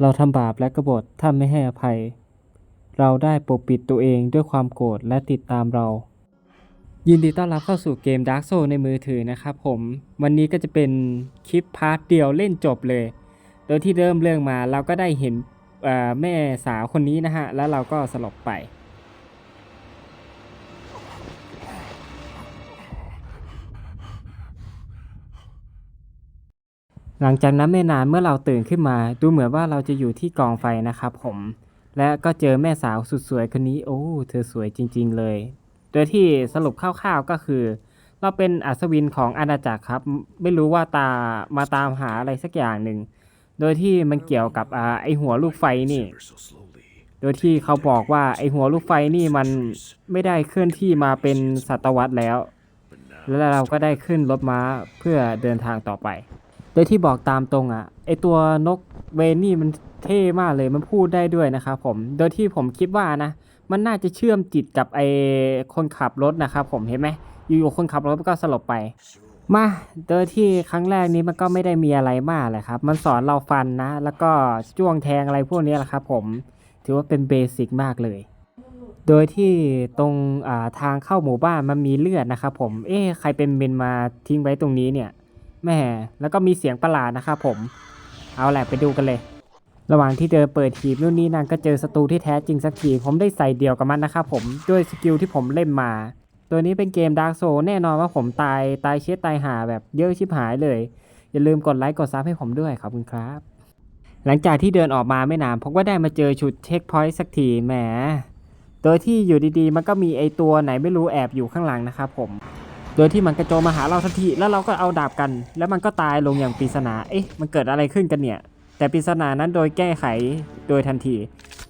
เราทำบาปและกบฏท่านไม่ให้อภัย เราได้ปกปิดตัวเองด้วยความโกรธและติดตามเรา ยินดีต้อนรับเข้าสู่เกม Dark Souls ในมือถือนะครับผม วันนี้ก็จะเป็นคลิปพาร์ทเดียวเล่นจบเลย โดยที่เริ่มเรื่องมาเราก็ได้เห็นแม่สาวคนนี้นะฮะ แล้วเราก็สลบไป หลังจากนั้นไม่นานเมื่อเราตื่นขึ้นมา ดูเหมือนว่าเราจะอยู่ที่กองไฟนะครับผม และก็เจอแม่สาวสุดสวยคนนี้โอ้เธอสวยจริง ๆ เลย โดยที่สรุปคร่าวๆก็คือ เราเป็นอัศวินของอาณาจักรครับ ไม่รู้ว่าตามาตามหาอะไรสักอย่างหนึ่งโดยที่มันเกี่ยวกับอไอหัวลูกไฟนี่ โดยที่เขาบอกว่าไอหัวลูกไฟนี่มันไม่ได้เคลื่อนที่มาเป็นศตวรรษแล้ว แล้วเราก็ได้ขึ้นรถม้าเพื่อเดินทางต่อไป โดยที่บอกตามตรงอะไอตัวนกเวนนี่มันเท่มากเลยมันพูดได้ด้วยนะครับผมโดยที่ผมคิดว่านะมันน่าจะเชื่อมจิตกับไอคนขับรถนะครับผมเห็นไหมอยู่ๆคนขับรถก็สลบไป มาโดยที่ครั้งแรกนี้มันก็ไม่ได้มีอะไรมากเลยครับ มันสอนเราฟันนะ แล้วก็จ้วงแทงอะไรพวกนี้แหละครับผมถือว่าเป็นเบสิกมากเลย โดยที่ตรงทางเข้าหมู่บ้านมันมีเลือดนะครับผมเอ๊ะใครเป็นเมนมาทิ้งไว้ตรงนี้เนี่ย แหม่แล้วก็มีเสียงประหลาดนะครับผม เอาแหละไปดูกันเลย ระหว่างที่เดินเปิดหีบนู่นนี่นั่นก็เจอศัตรูที่แท้จริงสักทีผมได้ใส่เดียวกับมันนะครับผมด้วยสกิลที่ผมเล่นมา ตัวนี้เป็นเกม Dark Souls แน่นอนว่าผมตายตายเช็ดตายหาแบบเยอะชิบหายเลย อย่าลืมกดไลค์กดซับให้ผมด้วยขอบคุณครับ หลังจากที่เดินออกมาไม่นานผมก็ได้มาเจอชุดเช็คพอยต์สักทีแหมโดยที่อยู่ดีๆ มันก็มีไอตัวไหนไม่รู้แอบอยู่ข้างหลังนะครับผม โดยที่มันกระโจมมาหาเราทันทีแล้วเราก็เอาดาบกัน แล้วมันก็ตายลงอย่างปริศนา เอ๊ะ มันเกิดอะไรขึ้นกันเนี่ย แต่ปริศนานั้นโดยแก้ไขโดยทันที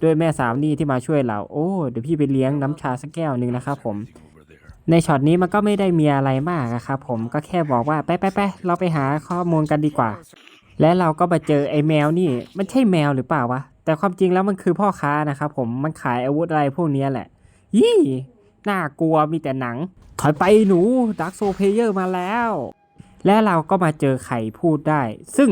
ด้วยแม่สาวนี่ที่มาช่วยเรา โอ้ เดี๋ยวพี่ไปเลี้ยงน้ำชาสักแก้วหนึ่งนะครับผม ในช็อตนี้มันก็ไม่ได้มีอะไรมากอะครับผม ก็แค่บอกว่าไปไปไปเราไปหาข้อมูลกันดีกว่า และเราก็มาเจอไอ้แมวนี่ มันใช่แมวหรือเปล่าวะ แต่ความจริงแล้วมันคือพ่อค้านะครับผม มันขายอาวุธอะไรพวกนี้แหละยี่ น่ากลัวมีแต่หนัง ถอยไปหนูดักโซเพเยอร์มาแล้ว และเราก็มาเจอไข่พูดได้ ซึ่ง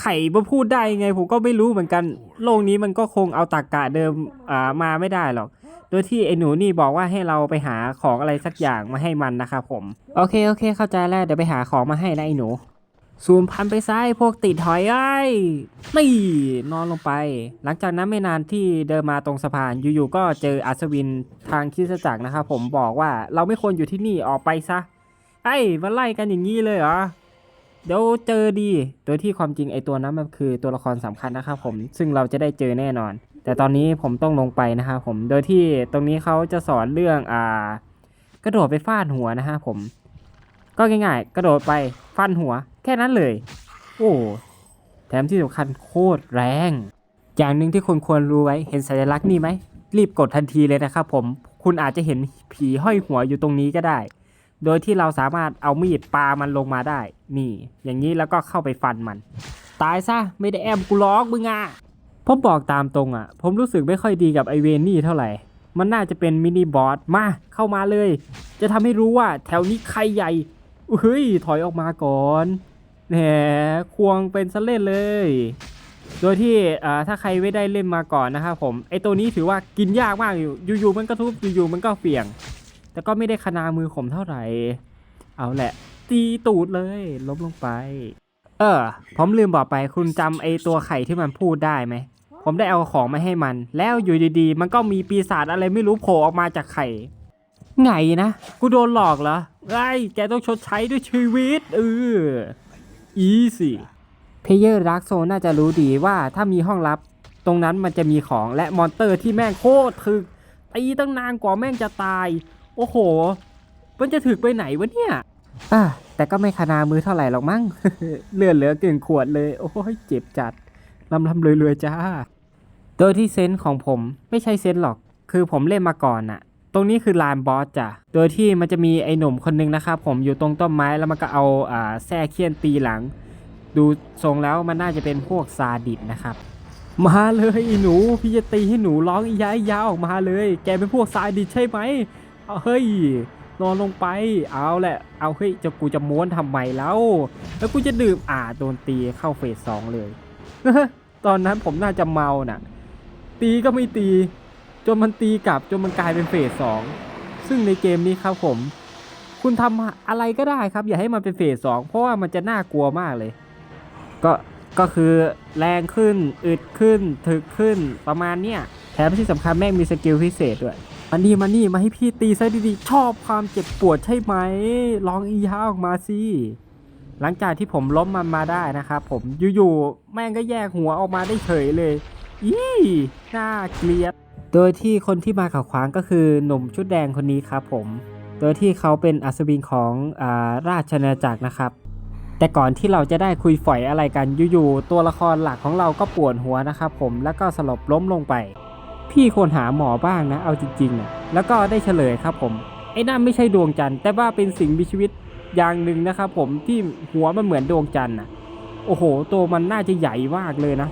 ไข่มาพูดได้ยังไงผมก็ไม่รู้เหมือนกัน โลกนี้มันก็คงเอาตากกะเดิมอ่ามาไม่ได้หรอก โดยที่ไอ้หนูนี่บอกว่าให้เราไปหาของอะไรสักอย่างมาให้มันนะครับผม โอเคโอเคเข้าใจแล้วเดี๋ยวไปหาของมาให้นะไอ้หนู ซูมพันไปซ้ายพวกติดหอยไอ้นี่นอนลงไป หลังจากนั้นไม่นานที่เดินมาตรงสะพานอยู่ๆก็เจออัศวินทางคริสจักรนะครับผมบอกว่าเราไม่ควรอยู่ที่นี่ออกไปซะไอ้มาไล่กันอย่างนี้เลยเหรอเดี๋ยวเจอดี โดยที่ความจริงไอตัวนั้นมันคือตัวละครสำคัญนะครับผม ซึ่งเราจะได้เจอแน่นอน แต่ตอนนี้ผมต้องลงไปนะครับผม โดยที่ตรงนี้เขาจะสอนเรื่องอ่ากระโดดไปฟาดหัวนะฮะผม ก็ง่ายๆ กระโดดไปฟันหัว แค่นั้นเลย โอ้แถมที่สำคัญโคตรแรง อย่างหนึ่งที่คนควรรู้ไว้เห็นสัญลักษณ์นี่ไหม รีบกดทันทีเลยนะครับผม คุณอาจจะเห็นผีห้อยหัวอยู่ตรงนี้ก็ได้ โดยที่เราสามารถเอามีดปามันลงมาได้ นี่ อย่างนี้แล้วก็เข้าไปฟันมัน ตายซะไม่ได้แอมกูล้อกมึงอะผมบอกตามตรงอะ ผมรู้สึกไม่ค่อยดีกับไอเวนนี่เท่าไหร่ มันน่าจะเป็นมินิบอสมาเข้ามาเลย จะทำให้รู้ว่าแถวนี้ใครใหญ่ เฮ้ยถอยออกมาก่อนแหมควงเป็นสเล่นเลย โดยที่ถ้าใครไม่ได้เล่นมาก่อนนะครับผมไอตัวนี้ถือว่ากินยากมากอยู่อยู่ๆมันก็ทุบอยู่ๆมันก็เสี่ยง แต่ก็ไม่ได้ขนามือข่มเท่าไหร่ เอาแหละ ตีตูดเลยล้มลงไป เออ ผมลืมบอกไปคุณจำไอตัวไข่ที่มันพูดได้ไหมผมได้เอาของมาให้มัน แล้วอยู่ดีๆ มันก็มีปีศาจอะไรไม่รู้โผล่ออกมาจากไข่ ไงนะ กูโดนหลอกเหรอไอ้ยแกต้องชดใช้ด้วยชีวิตเอออีสิเพเยอร์ดักโซน่าจะรู้ดีว่าถ้ามีห้องลับ ตรงนั้นมันจะมีของและมอนเตอร์ที่แม่งโคตรถึกตีตั้งนานกว่าแม่งจะตาย โอ้โห มันจะถึกไปไหนวะเนี่ยอะแต่ก็ไม่ขนามือเท่าไหร่หรอกมั้งเลือดเหลือเกินขวดเลย โอ้ยเจ็บจัดลำลำรวยๆจ้า โดยที่เซนส์ของผมไม่ใช่เซนส์หรอก คือผมเล่นมาก่อนอะ ตรงนี้คือลานบอสจ้ะ โดยที่มันจะมีไอ้หนุ่มคนนึงนะครับผมอยู่ตรงต้นไม้แล้วมันก็เอาอ่าแส้เคียนตีหลัง ดูทรงแล้วมันน่าจะเป็นพวกซาดิสนะครับ มาเลยไอ้หนูพี่จะตีให้หนูร้องอียาอียาออกมาเลย แกเป็นพวกซาดิสใช่ไหมเอาเฮ้ยนอนลงไปเอาแหละ เอาเฮ้ยจะกูจะม้วนทำไมแล้วแล้วกูจะดื่มอ่าโดนตีเข้าเฟสสองเลยตอนนั้นผมน่าจะเมาน่ะ ตีก็ไม่ตี จนมันตีกลับจนมันกลายเป็นเฟสสองซึ่งในเกมนี้ครับผม คุณทำอะไรก็ได้ครับ อย่าให้มันเป็นเฟสสองเพราะว่ามันจะน่ากลัวมากเลย ก็ก็คือแรงขึ้นอึดขึ้นถึกขึ้นประมาณเนี้ยแถมที่สำคัญแม่งมีสกิลพิเศษด้วยมานี่มานี่มาให้พี่ตีซะดีๆ ชอบความเจ็บปวดใช่ไหมลองอียาออกมาสิหลังจากที่ผมล้มมันมาได้นะครับผมอยู่ๆแม่งก็แยกหัวออกมาได้เฉยเลย อีน่าเกลียด โดยที่คนที่มาขัดขวางก็คือหนุ่มชุดแดงคนนี้ครับผม โดยที่เขาเป็นอัศวินของอาราชอาณาจักรนะครับ แต่ก่อนที่เราจะได้คุยฝอยอะไรกันอยู่ๆตัวละครหลักของเราก็ปวดหัวนะครับผมแล้วก็สลบล้มลงไป พี่ควรหาหมอบ้างนะเอาจริงๆนะแล้วก็ได้เฉลยครับผมไอ้นั่นไม่ใช่ดวงจันทร์แต่ว่าเป็นสิ่งมีชีวิตอย่างหนึ่งนะครับผมที่หัวมันเหมือนดวงจันทร์นะโอ้โห ตัวมันน่าจะใหญ่มากเลยนะ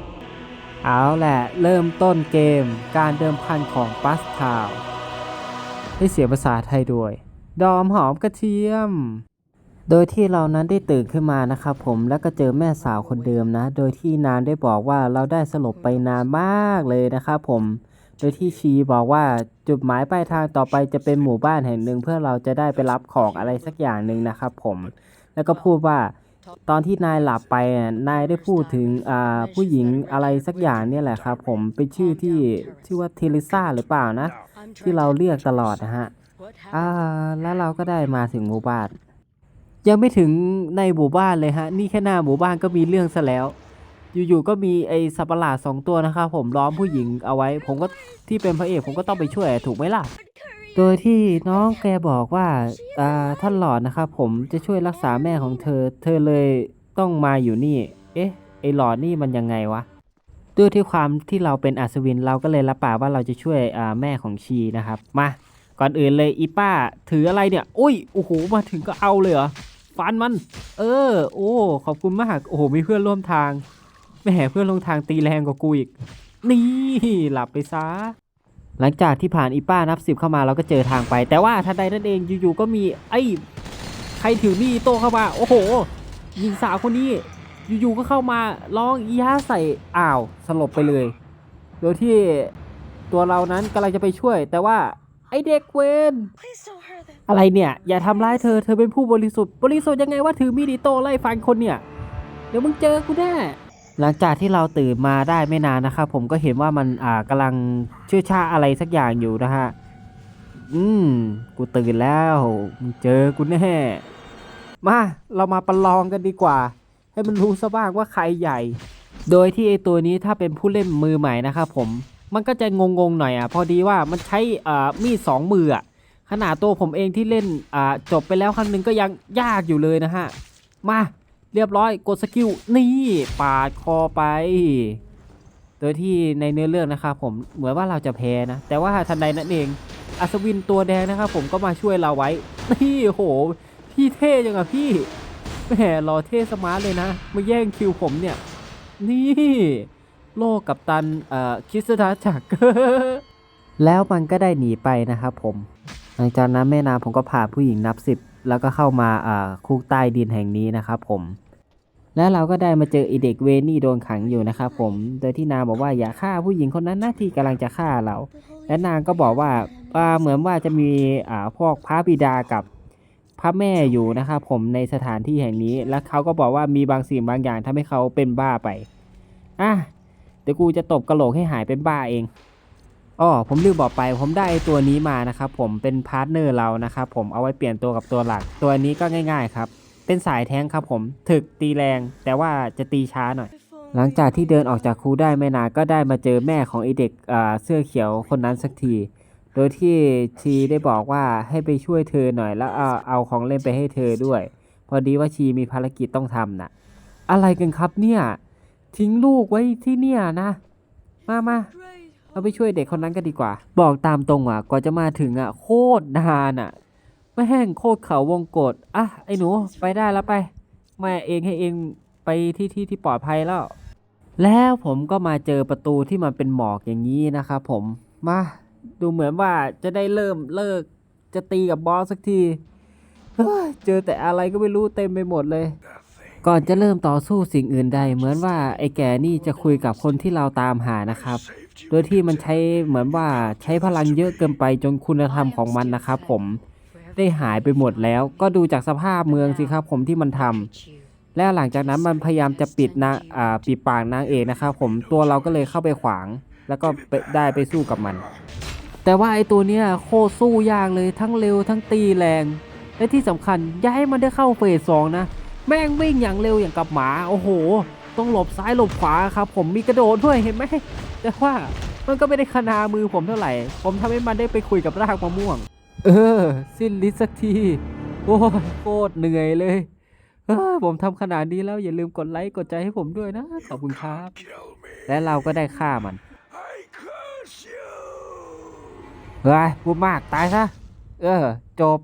เอาแหละเริ่มต้นเกมการเดิมพันของปัสทาวให้เสียงภาษาไทยด้วย ดอมหอมกระเทียม โดยที่เรานั้นได้ตื่นขึ้นมานะครับผมแล้วก็เจอแม่สาวคนเดิมนะ โดยที่นางได้บอกว่าเราได้สลบไปนานมากเลยนะครับผม โดยที่ชีบอกว่าจุดหมายปลายทางต่อไปจะเป็นหมู่บ้านแห่งหนึ่งเพื่อเราจะได้ไปรับของอะไรสักอย่างหนึ่งนะครับผม แล้วก็พูดว่า ตอนที่นายหลับไปอะนายได้พูดถึงผู้หญิงอะไรสักอย่างเนี่ยแหละครับ ผมเป็นชื่อที่ชื่อว่าเทลิซ่าหรือเปล่านะ ที่เราเรียกตลอดนะฮะแล้วเราก็ได้มาถึงหมู่บ้านยังไม่ถึงในหมู่บ้านเลยฮะ นี่แค่หน้าหมู่บ้านก็มีเรื่องซะแล้ว อยู่ๆก็มีไอ้สัตว์ประหลาดสองตัวนะครับผมล้อมผู้หญิงเอาไว้ ผมก็ที่เป็นพระเอกผมก็ต้องไปช่วยถูกไหมล่ะ โดยที่น้องแกบอกว่าท่านหลอดนะครับผมจะช่วยรักษาแม่ของเธอ เธอเลยต้องมาอยู่นี่ เอ๊ะ ไอหลอดนี่มันยังไงวะ ด้วยที่ความที่เราเป็นอัศวินเราก็เลยรับปากว่าเราจะช่วยแม่ของชีนะครับ มา ก่อนอื่นเลยอีป้า ถืออะไรเนี่ย อุ้ย โอ้โห มาถึงก็เอาเลยเหรอ ฟันมัน เออ โอ้ ขอบคุณมาก โอ้โห มีเพื่อนร่วมทางแหมเพื่อนร่วมทางตีแรงกว่ากูอีก นี่ หลับไปซะ หลังจากที่ผ่านอีป้านับสิบเข้ามาเราก็เจอทางไป แต่ว่าทันใดนั่นเองอยู่ๆก็มีไอ้ใครถือมีดโต้เข้ามา โอ้โหหญิงสาวคนนี้อยู่ๆก็เข้ามาร้องอีฮ่าใส่อ้าวสลบไปเลย โดยที่ตัวเรานั้นกำลังจะไปช่วย แต่ว่าไอเด็กเวนอะไรเนี่ย อย่าทำร้ายเธอเธอเป็นผู้บริสุทธิ์บริสุทธิ์ยังไงว่าถือมีดอิโต้ไล่ฟันคนเนี่ย เดี๋ยวมึงเจอกูแน่ หลังจากที่เราตื่นมาได้ไม่นานนะครับผมก็เห็นว่ามันอ่ากำลังเชื่อชาอะไรสักอย่างอยู่นะฮะ อืม กูตื่นแล้วเจอกูแน่ มาเรามาประลองกันดีกว่า ให้มันรู้ซะบ้างว่าใครใหญ่ โดยที่ไอตัวนี้ถ้าเป็นผู้เล่นมือใหม่นะครับผมมันก็จะงงๆหน่อยอะพอดีว่ามันใช้อ่ามีดสองมืออะขนาดตัวผมเองที่เล่นอ่าจบไปแล้วครั้งหนึ่งก็ยังยากอยู่เลยนะฮะ มา เรียบร้อยกดสกิลนี่ปาดคอไป โดยที่ในเนื้อเรื่องนะครับผมเหมือนว่าเราจะแพ้นะ แต่ว่าทันใดนั้นเองอัศวินตัวแดงนะครับผมก็มาช่วยเราไว้ นี่โห พี่เท่จังอะพี่แหมรอเท่สมาร์ทเลยนะมาแย่งคิวผมเนี่ย นี่ โลกกับตันเอ่อคริสตาจักรแล้วมันก็ได้หนีไปนะครับผม หลังจากนั้นแม่นางผมก็พาผู้หญิงนับสิบแล้วก็เข้ามาอ่าคุกใต้ดินแห่งนี้นะครับผม และเราก็ได้มาเจอไอเด็กเวนี่โดนขังอยู่นะครับผม โดยที่นางบอกว่าอย่าฆ่าผู้หญิงคนนั้นนะที่กำลังจะฆ่าเรา และนางก็บอกว่าอ่าเหมือนว่าจะมีอ่าพวกพระบิดากับพระแม่อยู่นะครับผมในสถานที่แห่งนี้ และเขาก็บอกว่ามีบางสิ่งบางอย่างทำให้เขาเป็นบ้าไป อะ เดี๋ยวกูจะตบกระโหลกให้หายเป็นบ้าเองอ๋อผมลืมบอกไป ผมได้ตัวนี้มานะครับผมเป็นพาร์ทเนอร์เรานะครับผมเอาไว้เปลี่ยนตัวกับตัวหลัก ตัวนี้ก็ง่าย ๆ ครับ เป็นสายแท้งครับผมถึกตีแรง แต่ว่าจะตีช้าหน่อย หลังจากที่เดินออกจากครูได้ไม่นานก็ได้มาเจอแม่ของไอเด็กเสื้อเขียวคนนั้นสักที โดยที่ชีได้บอกว่าให้ไปช่วยเธอหน่อย แล้วเอาเอาของเล่นไปให้เธอด้วย พอดีว่าชีมีภารกิจต้องทำน่ะ อะไรกันครับเนี่ยทิ้งลูกไว้ที่เนี่ยนะ มามาเราไปช่วยเด็กคนนั้นกันดีกว่า บอกตามตรงอะกว่าจะมาถึงอะ โคตรนานอะ ไม่แห้งโคตรเขาวงกฏอะไอ้หนูไปได้แล้วไปแม่เองให้เองไปที่ที่ที่ปลอดภัยแล้ว แล้วผมก็มาเจอประตูที่มันเป็นหมอกอย่างนี้นะครับผมมาดูเหมือนว่าจะได้เริ่มเลิกจะตีกับบอสสักทีเฮ้ยเจอแต่อะไรก็ไม่รู้เต็มไปหมดเลย ก่อนจะเริ่มต่อสู้สิ่งอื่นใด เหมือนว่าไอ้แก่นี่จะคุยกับคนที่เราตามหานะครับ โดยที่มันใช้เหมือนว่าใช้พลังเยอะเกินไปจนคุณธรรมของมันนะครับผม ได้หายไปหมดแล้ว ก็ดูจากสภาพเมืองสิครับผมที่มันทำและหลังจากนั้นมันพยายามจะปิดนะอ่าปิดปากนางเอกนะครับผมตัวเราก็เลยเข้าไปขวาง แล้วก็ไปได้ไปสู้กับมัน แต่ว่าไอตัวเนี้ยโคตรสู้ยากเลยทั้งเร็วทั้งตีแรง และที่สำคัญอย่าให้มันได้เข้าเฟสสองนะแม่งวิ่งอย่างเร็วอย่างกับหมาโอ้โห ต้องหลบซ้ายหลบขวาครับ ผมมีกระโดดด้วยเห็นไหมแต่ว่ามันก็ไม่ได้ขนามือผมเท่าไหร่ ผมทำให้มันได้ไปคุยกับรากมะม่วง เออ สิ้นฤทธิ์สักที โอ้ยโคตรเหนื่อยเลยเออผมทำขนาดนี้แล้วอย่าลืมกดไลค์กดใจให้ผมด้วยนะ ขอบคุณครับ และเราก็ได้ฆ่ามันเฮ้ยพูดมากตายซะ เออ จบ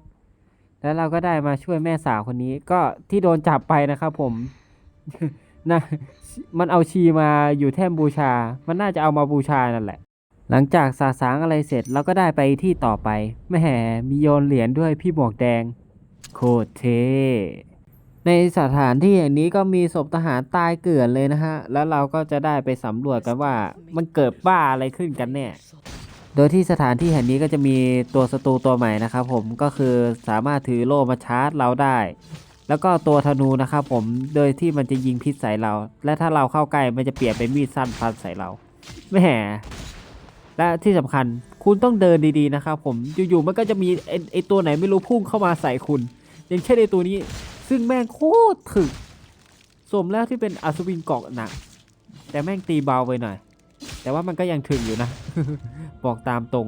แล้วเราก็ได้มาช่วยแม่สาวคนนี้ ก็ที่โดนจับไปนะครับผมนะมันเอาชีมาอยู่แท่นบูชา มันน่าจะเอามาบูชานั่นแหละ หลังจากสาสางอะไรเสร็จเราก็ได้ไปที่ต่อไปแม่มีโยนเหรียญด้วยพี่หมวกแดง โคตรเท่ในสถานที่อย่างนี้ก็มีศพทหารตายเกลื่อนเลยนะฮะ แล้วเราก็จะได้ไปสำรวจกันว่ามันเกิดบ้าอะไรขึ้นกันแน่ โดยที่สถานที่แห่งนี้ก็จะมีตัวศัตรูตัวใหม่นะครับผมก็คือสามารถถือโล่มาชาร์จเราได้ แล้วก็ตัวธนูนะครับผม โดยที่มันจะยิงพิษใส่เรา และถ้าเราเข้าใกล้มันจะเปลี่ยนเป็นมีดสั้นฟันใส่เราแหม และที่สำคัญคุณต้องเดินดีๆนะครับผมอยู่ๆมันก็จะมีไอ้ไอตัวไหนไม่รู้พุ่งเข้ามาใส่คุณ อย่างเช่นไอตัวนี้ ซึ่งแม่งโคตรถึกสมแล้วที่เป็นอัศวินเกาะหนักแต่แม่งตีเบาไปหน่อย แต่ว่ามันก็ยังถึงอยู่นะ บอกตามตรง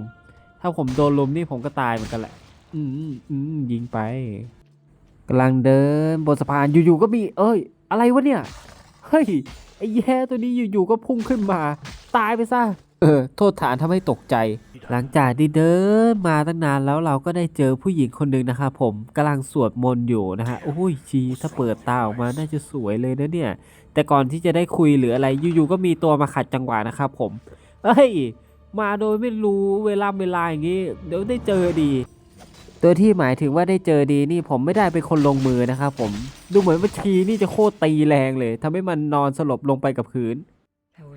ถ้าผมโดนลุมนี่ผมก็ตายเหมือนกันแหละ อืมอืมยิงไปกำลังเดินบนสะพานอยู่ๆก็มี เอ้ย อะไรวะเนี่ย เฮ้ยไอ้แย่ตัวนี้อยู่ๆก็พุ่งขึ้นมา ตายไปซะ เออ โทษฐานทำให้ตกใจ หลังจากที่เดินมาตั้งนานแล้วเราก็ได้เจอผู้หญิงคนหนึ่งนะครับผมกำลังสวดมนต์อยู่นะฮะโอ้ยชีถ้าเปิดตาออกมาน่าจะสวยเลยนะเนี่ย แต่ก่อนที่จะได้คุยหรืออะไรอยู่ๆก็มีตัวมาขัดจังหวะนะครับผมเอ้ยมาโดยไม่รู้เวลาเวลาอย่างนี้เดี๋ยวได้เจอดี ตัวที่หมายถึงว่าได้เจอดีนี่ผมไม่ได้เป็นคนลงมือนะครับผมดูเหมือนว่าชีนี่จะโคตรตีแรงเลยทำให้มันนอนสลบลงไปกับพื้น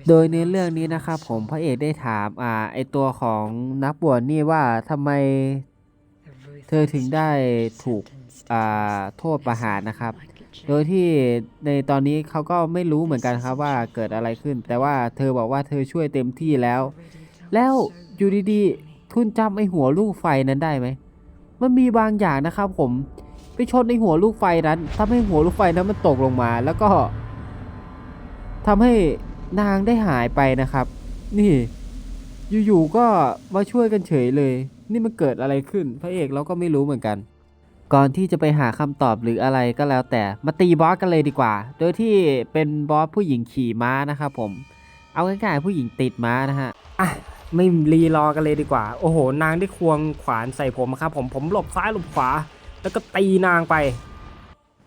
โดยในเรื่องนี้นะครับผมพระเอกได้ถามอ่าไอตัวของนักบวชนี่ว่าทำไมเธอถึงได้ถูกอ่าโทษประหารนะครับ โดยที่ในตอนนี้เขาก็ไม่รู้เหมือนกันครับว่าเกิดอะไรขึ้น แต่ว่าเธอบอกว่าเธอช่วยเต็มที่แล้ว แล้วอยู่ดีๆคุณจำไอหัวลูกไฟนั้นได้ไหมมันมีบางอย่างนะครับผมไปชนในหัวลูกไฟนั้นทำให้หัวลูกไฟนั้นมันตกลงมา แล้วก็ทำให้ นางได้หายไปนะครับ นี่อยู่ๆก็มาช่วยกันเฉยเลย นี่มันเกิดอะไรขึ้น พระเอกเราก็ไม่รู้เหมือนกัน ก่อนที่จะไปหาคำตอบหรืออะไรก็แล้วแต่มาตีบอสกันเลยดีกว่า โดยที่เป็นบอสผู้หญิงขี่ม้านะครับผม เอาง่ายๆผู้หญิงติดม้านะฮะอะไม่รีรอกันเลยดีกว่า โอ้โห นางได้ควงขวานใส่ผมครับผมผมหลบซ้ายหลบขวา แล้วก็ตีนางไป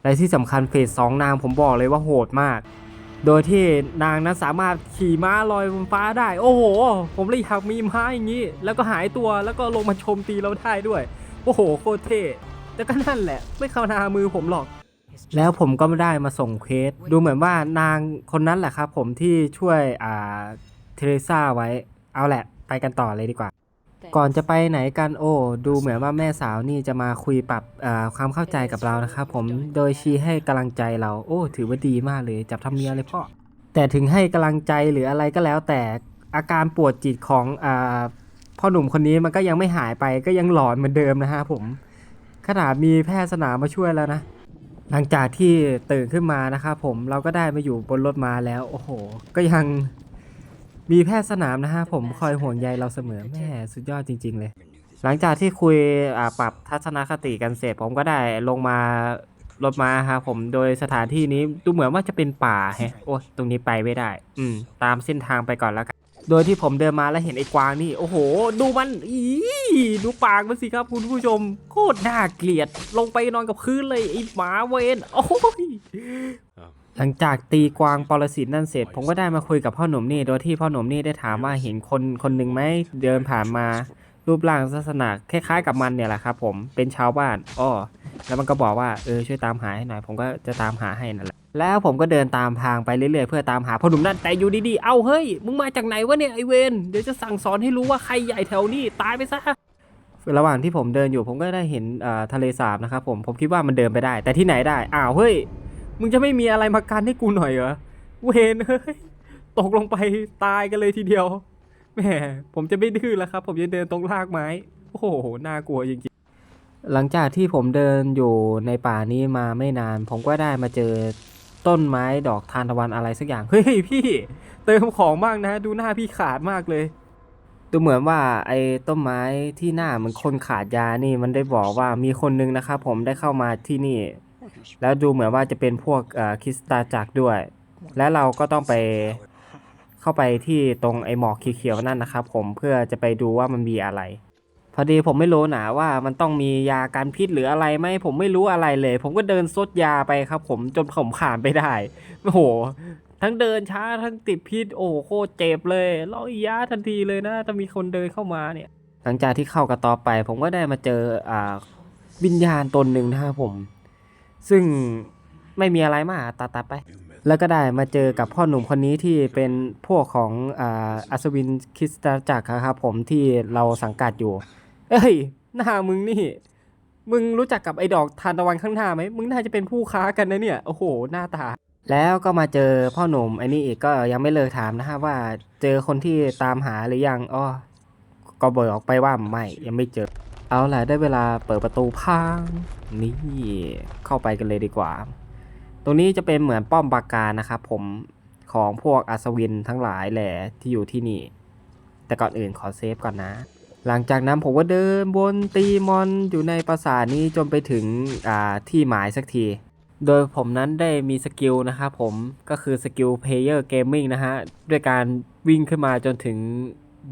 และที่สำคัญเฟสสองนางผมบอกเลยว่าโหดมาก โดยที่นางนั้นสามารถขี่ม้าลอยบนฟ้าได้ โอ้โห ผมเลยอยากมีม้าอย่างนี้ แล้วก็หายตัวแล้วก็ลงมาชมตีเราได้ด้วย โอ้โห โคตรเท่แต่ก็นั่นแหละ ไม่เข้านามือผมหรอก แล้วผมก็ไม่ได้มาส่งเควสดูเหมือนว่านางคนนั้นแหละครับผมที่ช่วยอ่าเทเรซ่าไว้ เอาแหละ ไปกันต่อเลยดีกว่า ก่อนจะไปไหนกันโอ้ดูเหมือนว่าแม่สาวนี่จะมาคุยปรับความเข้าใจกับเรานะครับผมโดยชี้ให้กำลังใจเราโอ้ถือว่าดีมากเลยจับทำเมียเลยพ่อแต่ถึงให้กำลังใจหรืออะไรก็แล้ว แต่อาการปวดจิตของอพ่อหนุ่มคนนี้มันก็ยังไม่หายไปก็ยังหลอนเหมือนเดิมนะฮะผมขนาดมีแพทย์สนามมาช่วยแล้วนะ หลังจากที่ตื่นขึ้นมานะครับผมเราก็ได้มาอยู่บนรถมาแล้ว โอ้โห ก็ยัง มีแพทย์สนามนะฮะผมคอยห่วงใยเราเสมอแม่สุดยอดจริง ๆ เลย หลังจากที่คุยปรับทัศนคติกันเสร็จผมก็ได้ลงมารถมาครับผมโดยสถานที่นี้ดูเหมือนว่าจะเป็นป่าแฮะโอ้ตรงนี้ไปไม่ได้ อืม ตามเส้นทางไปก่อนแล้วกันโดยที่ผมเดินมาแล้วเห็นไอ้กวางนี่ โอ้โห ดูมันอีดูปากมันสิครับคุณผู้ชม โคตรน่าเกลียด ลงไปนอนกับพื้นเลยไอ้หมาเวนโอ้ย หลังจากตีกวางปรสิตนั่นเสร็จ ผมก็ได้มาคุยกับพ่อหนุ่มนี่โดยที่พ่อหนุ่มนี่ได้ถามว่าเห็นคนคนหนึ่งไหมเดินผ่านมารูปร่างลักษณะคล้ายๆกับมันเนี่ยแหละครับผมเป็นชาวบ้านอ้อแล้วมันก็บอกว่าเออช่วยตามหาให้หน่อย ผมก็จะตามหาให้นั่นแหละแล้วผมก็เดินตามทางไปเรื่อยๆเพื่อตามหาพ่อหนุ่มนั่นแต่อยู่ดีๆเอ้าเฮ้ยมึงมาจากไหนวะเนี่ยไอเวนเดี๋ยวจะสั่งสอนให้รู้ว่าใครใหญ่แถวนี้ตายไปซะระหว่างที่ผมเดินอยู่ผมก็ได้เห็นทะเลสาบนะครับผมผมคิดว่ามันเดินไปได้ แต่ที่ไหนได้อ้าวเฮ้ย มึงจะไม่มีอะไรมากันให้กูหน่อยเหรอ เวนเฮ้ย ตกลงไปตายกันเลยทีเดียว แหม ผมจะไม่ดื้อแล้วครับ ผมจะเดินตรงรากไม้ โอ้โห น่ากลัวจริงๆ หลังจากที่ผมเดินอยู่ในป่านี้มาไม่นาน ผมก็ได้มาเจอต้นไม้ดอกทานตะวันอะไรสักอย่าง เฮ้ยพี่ เติมของบ้างนะ ดูหน้าพี่ขาดมากเลย ดูเหมือนว่าไอ้ต้นไม้ที่หน้าเหมันคนขาดยานี่มันได้บอกว่ามีคนนึงนะครับผมได้เข้ามาที่นี่ แล้วดูเหมือนว่าจะเป็นพวกคริสตาจักรด้วย และเราก็ต้องไปเข้าไปที่ตรงไอหมอกเขียวๆนั่นนะครับ ผมเพื่อจะไปดูว่ามันมีอะไร พอดีผมไม่รู้นะว่ามันต้องมียาการพิษหรืออะไรไหมผมไม่รู้อะไรเลย ผมก็เดินซดยาไปครับ ผมจนผมผ่านไปได้โอ้โหทั้งเดินช้าทั้งติดพิษโอ้โหโคตรเจ็บเลยร้องอียาทันทีเลยนะถ้ามีคนเดินเข้ามาเนี่ย หลังจากที่เข้ากระต๊อไป ผมก็ได้มาเจออ่าวิญญาณตนหนึ่งนะครับผม ซึ่งไม่มีอะไรมากตัดตัดไป แล้วก็ได้มาเจอกับพ่อหนุ่มคนนี้ที่เป็นพวกของอัศวินคริสตจักรครับผมที่เราสังกัดอยู่ เอ้ย หน้ามึงนี่ มึงรู้จักกับไอ้ดอกทานตะวันข้างหน้าไหมมึงน่าจะเป็นผู้ค้ากันนะเนี่ย โอ้โห หน้าตา แล้วก็มาเจอพ่อหนุ่มไอ้นี่อีกก็ยังไม่เลิกถามนะฮะว่าเจอคนที่ตามหาหรือยังอ้อก็บอกออกไปว่าไม่ยังไม่เจอ เอาละได้เวลาเปิดประตูพังนี่เข้าไปกันเลยดีกว่า ตรงนี้จะเป็นเหมือนป้อมปราการนะครับผมของพวกอัศวินทั้งหลายแหละที่อยู่ที่นี่ แต่ก่อนอื่นขอเซฟก่อนนะ หลังจากนั้นผมก็เดินบนตีมอนอยู่ในปราสาทนี้จนไปถึงที่หมายสักที โดยผมนั้นได้มีสกิลนะครับผมก็คือสกิล Player Gaming นะฮะด้วยการวิ่งขึ้นมาจนถึง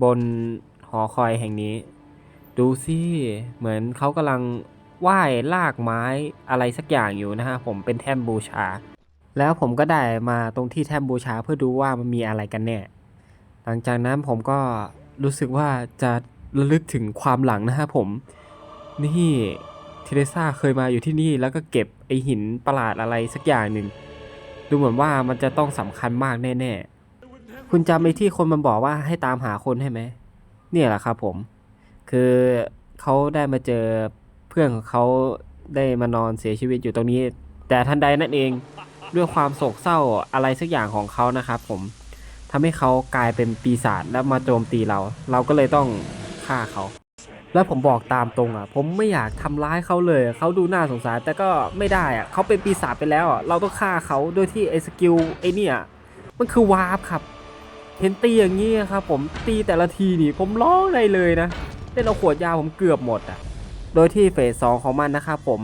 บนหอคอยแห่งนี้ ดูสิเหมือนเขากำลังไหว้ลากไม้อะไรสักอย่างอยู่นะฮะผมเป็นแท่นบูชา แล้วผมก็ได้มาตรงที่แท่นบูชาเพื่อดูว่ามันมีอะไรกันแน่หลังจากนั้นผมก็รู้สึกว่าจะระลึกถึงความหลังนะฮะผม นี่เทเรซ่าเคยมาอยู่ที่นี่แล้วก็เก็บไอหินประหลาดอะไรสักอย่างหนึ่งดูเหมือนว่ามันจะต้องสำคัญมากแน่ ๆ คุณจำไอที่คนมันบอกว่าให้ตามหาคนใช่ไหมเนี่ยแหละครับผม คือเขาได้มาเจอเพื่อนของเขาได้มานอนเสียชีวิตอยู่ตรงนี้ แต่ทันใดนั่นเองด้วยความโศกเศร้าอะไรสักอย่างของเขานะครับผมทำให้เขากลายเป็นปีศาจแล้วมาโจมตีเรา เราก็เลยต้องฆ่าเขา แล้วผมบอกตามตรงอะ ผมไม่อยากทำร้ายเขาเลย เขาดูน่าสงสารแต่ก็ไม่ได้อะเขาเป็นปีศาจไปแล้วอะเราต้องฆ่าเขาโดยที่ไอ้สกิลไอ้เนี่ยมันคือวาร์ปครับ เห็นตีอย่างนี้ครับ ผมตีแต่ละทีนี่ผมร้องได้เลยนะ เล่นเอาขวดยาผมเกือบหมดอะ โดยที่เฟสสองของมันนะครับผม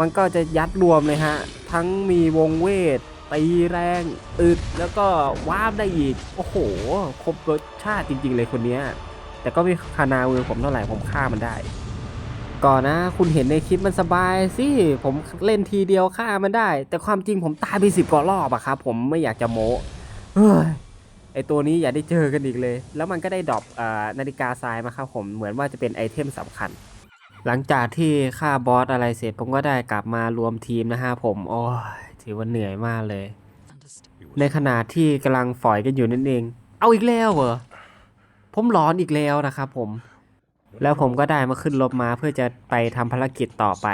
มันก็จะยัดรวมเลยฮะ ทั้งมีวงเวท ตีแรง อึด แล้วก็วาร์ปได้อีก โอ้โห ครบรสชาติจริง ๆ เลยคนนี้ แต่ก็ไม่คานามือผมเท่าไหร่ผมฆ่ามันได้ ก่อนนะ คุณเห็นในคลิปมันสบายสิ ผมเล่นทีเดียวฆ่ามันได้ แต่ความจริงผมตายไปสิบกว่ารอบอะครับผมไม่อยากจะโม้เฮ้ย ไอตัวนี้อย่าได้เจอกันอีกเลย แล้วมันก็ได้ดรอปนาฬิกาทรายมาครับผม เหมือนว่าจะเป็นไอเทมสำคัญ หลังจากที่ฆ่าบอสอะไรเสร็จผมก็ได้กลับมารวมทีมนะฮะผม โอ้ยถือว่าเหนื่อยมากเลย ในขณะที่กำลังฝอยกันอยู่นั่นเอง เอาอีกแล้วเหรอ ผมร้อนอีกแล้วนะครับผม แล้วผมก็ได้มาขึ้นรถมาเพื่อจะไปทำภารกิจต่อไป